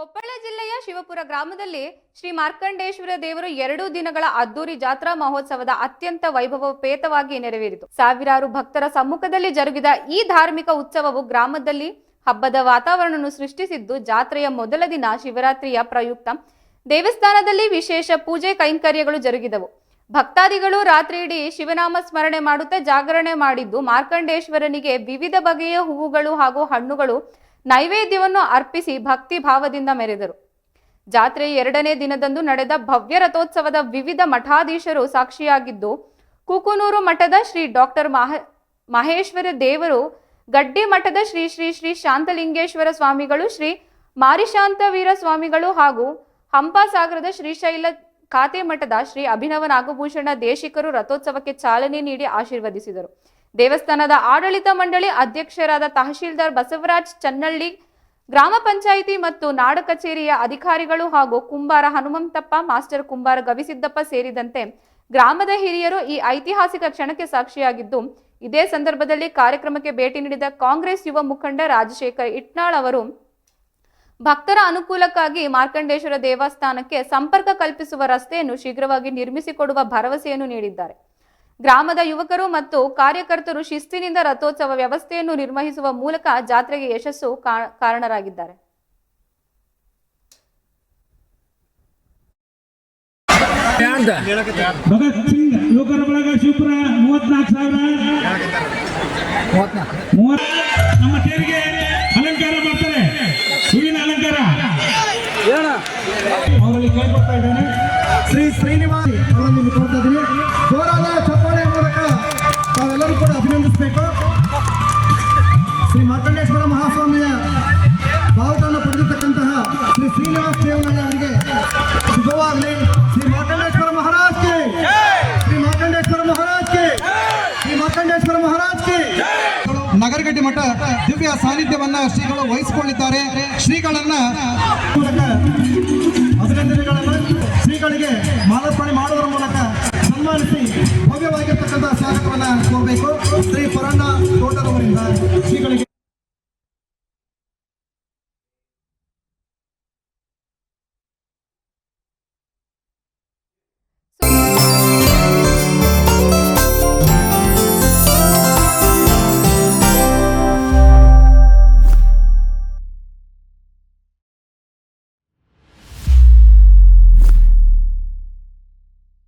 ಕೊಪ್ಪಳ ಜಿಲ್ಲೆಯ ಶಿವಪುರ ಗ್ರಾಮದಲ್ಲಿ ಶ್ರೀ ಮಾರ್ಕಂಡೇಶ್ವರ ದೇವರು ಎರಡು ದಿನಗಳ ಅದ್ದೂರಿ ಜಾತ್ರಾ ಮಹೋತ್ಸವದ ಅತ್ಯಂತ ವೈಭವಪೇತವಾಗಿ ನೆರವೇರಿತು. ಸಾವಿರಾರು ಭಕ್ತರ ಸಮ್ಮುಖದಲ್ಲಿ ಜರುಗಿದ ಈ ಧಾರ್ಮಿಕ ಉತ್ಸವವು ಗ್ರಾಮದಲ್ಲಿ ಹಬ್ಬದ ವಾತಾವರಣವನ್ನು ಸೃಷ್ಟಿಸಿದ್ದು, ಜಾತ್ರೆಯ ಮೊದಲ ದಿನ ಶಿವರಾತ್ರಿಯ ಪ್ರಯುಕ್ತ ದೇವಸ್ಥಾನದಲ್ಲಿ ವಿಶೇಷ ಪೂಜೆ ಕೈಂಕರ್ಯಗಳು ಜರುಗಿದವು. ಭಕ್ತಾದಿಗಳು ರಾತ್ರಿ ಇಡೀ ಶಿವನಾಮ ಸ್ಮರಣೆ ಮಾಡುತ್ತಾ ಜಾಗರಣೆ ಮಾಡಿದ್ದು, ಮಾರ್ಕಂಡೇಶ್ವರನಿಗೆ ವಿವಿಧ ಬಗೆಯ ಹೂವುಗಳು ಹಾಗೂ ಹಣ್ಣುಗಳು ನೈವೇದ್ಯವನ್ನು ಅರ್ಪಿಸಿ ಭಕ್ತಿ ಭಾವದಿಂದ ಮೆರೆದರು. ಜಾತ್ರೆ ಎರಡನೇ ದಿನದಂದು ನಡೆದ ಭವ್ಯ ರಥೋತ್ಸವದ ವಿವಿಧ ಮಠಾಧೀಶರು ಸಾಕ್ಷಿಯಾಗಿದ್ದು, ಕುಕುನೂರು ಮಠದ ಶ್ರೀ ಡಾಕ್ಟರ್ ಮಹ, ಮಹೇಶ್ವರ ದೇವರು, ಗಡ್ಡಿ ಮಠದ ಶ್ರೀ ಶ್ರೀ ಶ್ರೀ ಶಾಂತಲಿಂಗೇಶ್ವರ ಸ್ವಾಮಿಗಳು, ಶ್ರೀ ಮಾರಿಶಾಂತವೀರ ಸ್ವಾಮಿಗಳು ಹಾಗೂ ಹಂಪಾಸಾಗರದ ಶ್ರೀಶೈಲ ಖಾತೆ ಮಠದ ಶ್ರೀ ಅಭಿನವ ನಾಗಭೂಷಣ ದೇಶಿಕರು ರಥೋತ್ಸವಕ್ಕೆ ಚಾಲನೆ ನೀಡಿ ಆಶೀರ್ವದಿಸಿದರು. ದೇವಸ್ಥಾನದ ಆಡಳಿತ ಮಂಡಳಿ ಅಧ್ಯಕ್ಷರಾದ ತಹಶೀಲ್ದಾರ್ ಬಸವರಾಜ್ ಚನ್ನಳ್ಳಿ, ಗ್ರಾಮ ಪಂಚಾಯಿತಿ ಮತ್ತು ನಾಡ ಕಚೇರಿಯ ಅಧಿಕಾರಿಗಳು ಹಾಗೂ ಕುಂಬಾರ ಹನುಮಂತಪ್ಪ, ಮಾಸ್ಟರ್ ಕುಂಬಾರ ಗವಿಸಿದ್ದಪ್ಪ ಸೇರಿದಂತೆ ಗ್ರಾಮದ ಹಿರಿಯರು ಈ ಐತಿಹಾಸಿಕ ಕ್ಷಣಕ್ಕೆ ಸಾಕ್ಷಿಯಾಗಿದ್ದು, ಇದೇ ಸಂದರ್ಭದಲ್ಲಿ ಕಾರ್ಯಕ್ರಮಕ್ಕೆ ಭೇಟಿ ನೀಡಿದ ಕಾಂಗ್ರೆಸ್ ಯುವ ಮುಖಂಡ ರಾಜಶೇಖರ್ ಇಟ್ನಾಳ್ ಅವರು, ಭಕ್ತರ ಅನುಕೂಲಕ್ಕಾಗಿ ಮಾರ್ಕಂಡೇಶ್ವರ ದೇವಸ್ಥಾನಕ್ಕೆ ಸಂಪರ್ಕ ಕಲ್ಪಿಸುವ ರಸ್ತೆಯನ್ನು ಶೀಘ್ರವಾಗಿ ನಿರ್ಮಿಸಿಕೊಡುವ ಭರವಸೆಯನ್ನು ನೀಡಿದ್ದಾರೆ. ಗ್ರಾಮದ ಯುವಕರು ಮತ್ತು ಕಾರ್ಯಕರ್ತರು ಶಿಸ್ತಿನಿಂದ ರಥೋತ್ಸವ ವ್ಯವಸ್ಥೆಯನ್ನು ನಿರ್ವಹಿಸುವ ಮೂಲಕ ಜಾತ್ರೆಗೆ ಯಶಸ್ಸು ಕಾರಣರಾಗಿದ್ದಾರೆ. ಶ್ರೀ ಶ್ರೀನಿವಾಸ್ ಅವರನ್ನು ಕೊಡ್ತಾ ಇದ್ದೀನಿ. ಶ್ರೀ ಮಾರ್ಕಂಡೇಶ್ವರ ಮಹಾಸ್ವಾಮಿಯ ಬಾವುಟವನ್ನು ಪಡೆದಿರ್ತಕ್ಕಂತಹ ಶ್ರೀ ಶ್ರೀನಿವಾಸ ದೇವನಾಯ ಅವರಿಗೆ ಶುಭವಾಗಲಿ. ಶ್ರೀ ಮಾರ್ಕಂಡೇಶ್ವರ ಮಹಾರಾಜ್ಗೆ ಶ್ರೀ ಮಾರ್ಕಂಡೇಶ್ವರ ಮಹಾರಾಜ್ಗೆ ಶ್ರೀ ಮಾರ್ಕಂಡೇಶ್ವರ ಮಹಾರಾಜ್ ನಗರಗಡ್ಡಿ ನಗರಗಡ್ಡೆ ಮಠ ದಿವ್ಯ ಸಾನ್ನಿಧ್ಯವನ್ನ ಶ್ರೀಗಳು ವಹಿಸಿಕೊಂಡಿದ್ದಾರೆ. ಶ್ರೀಗಳನ್ನ